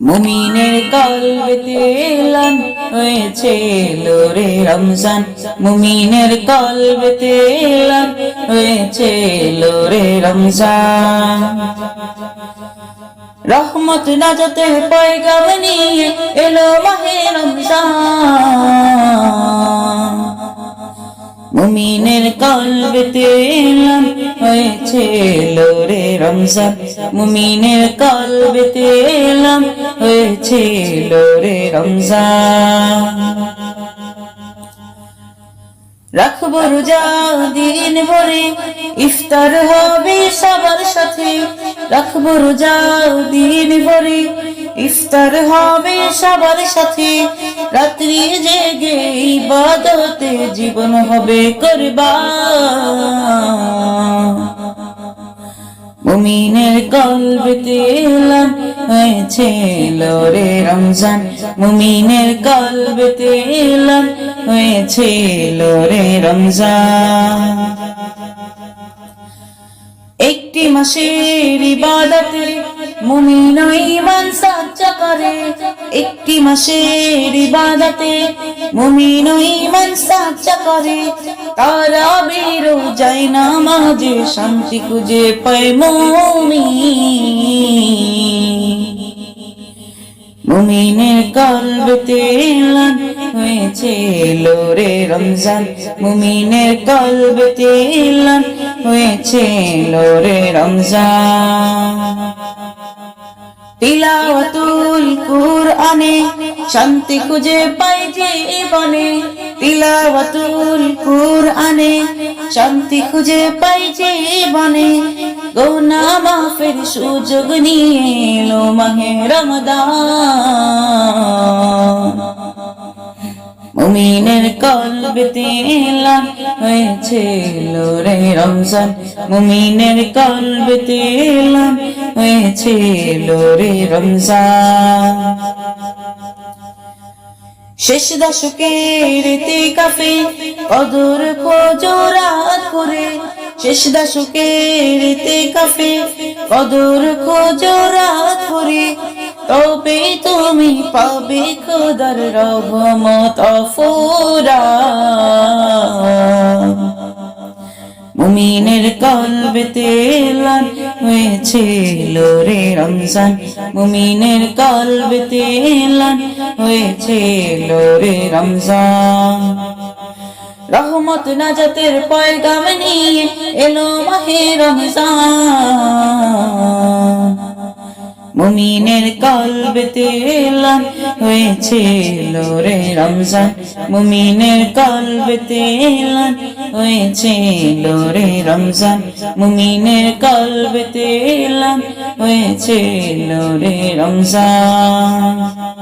মুমিনের কলবেতে এলান হয়েছে লোরে রমজান। মুমিনের কলবেতে এলান হয়েছে লোরে রমজান। রহমত নাজতের পয়গাম নিয়ে এলো মাহে রমজান। মুমিনের কলবেতে এলাম হয়েছে লোরে রমজান। মুমিনের কলবেতে এলাম হয়েছে লোরে রমজান। রাখব রোজা দিন ভরে, ইফতার হবে সবার সাথে। রাখব রোজা দিন ভরে, ইফতার হবে সবার সাথে। রাত্রি জেগে ইবাদতে জীবন হবে করবা মুমিনের কলবেতে এলাম হয়েছে রে রমজান। মুমিনের কলবেতে এলাম হয়েছে রে রমজান। একটি মাসের ইবাদতে মুমিন ইমান সাচ্চা করে একটি মাসের ইবাদতে। মুমিন ইমান সাচ্চা করে তারা বেরো যায় না মাঝে শান্তি খুঁজে পায় মুমিন। মুমিনের কলবেতে এলান হয়েছে লোরে রমজান। মুমিনের কলবেতে এলান হয়েছে লোরে রমজান। তিলাওয়াতুল কুরআনে শান্তি খুঁজে পাই জীবনে। তিলাওয়াতুল কুরআনে শান্তি খুঁজে পাই জীবনে। গোনা মাফের সুযোগ নিয়ে এলো মাহে রমদান মুমিনের কলবেতে এলান হয়েছে লোরে রমজান। মুমিনের কলবেতে এলান হয়েছে লোরে রমজান। শেষ দশকের কাফে কদর খোজরাত করে, শেষ দশকের কাফে কদর খোজরাত করে তবে তুমি পাবে খোদার রহমত অফুরা। মুমিনের কলবেতে এলান হয়েছে লোরে রমজান। মুমিনের কলবেতে এলান হয়েছে লোরে রমজান। রহমত নাজাতের পয়গাম নিয়ে এলো মাহে রমজান। মুমিনের কলবেতে এলান হয়েছিল রে রমজান। মুমিনের কলবেতে এলান হয়েছিল রে রমজান। মুমিনের কলবেতে এলান হয়েছিল রে রমজান।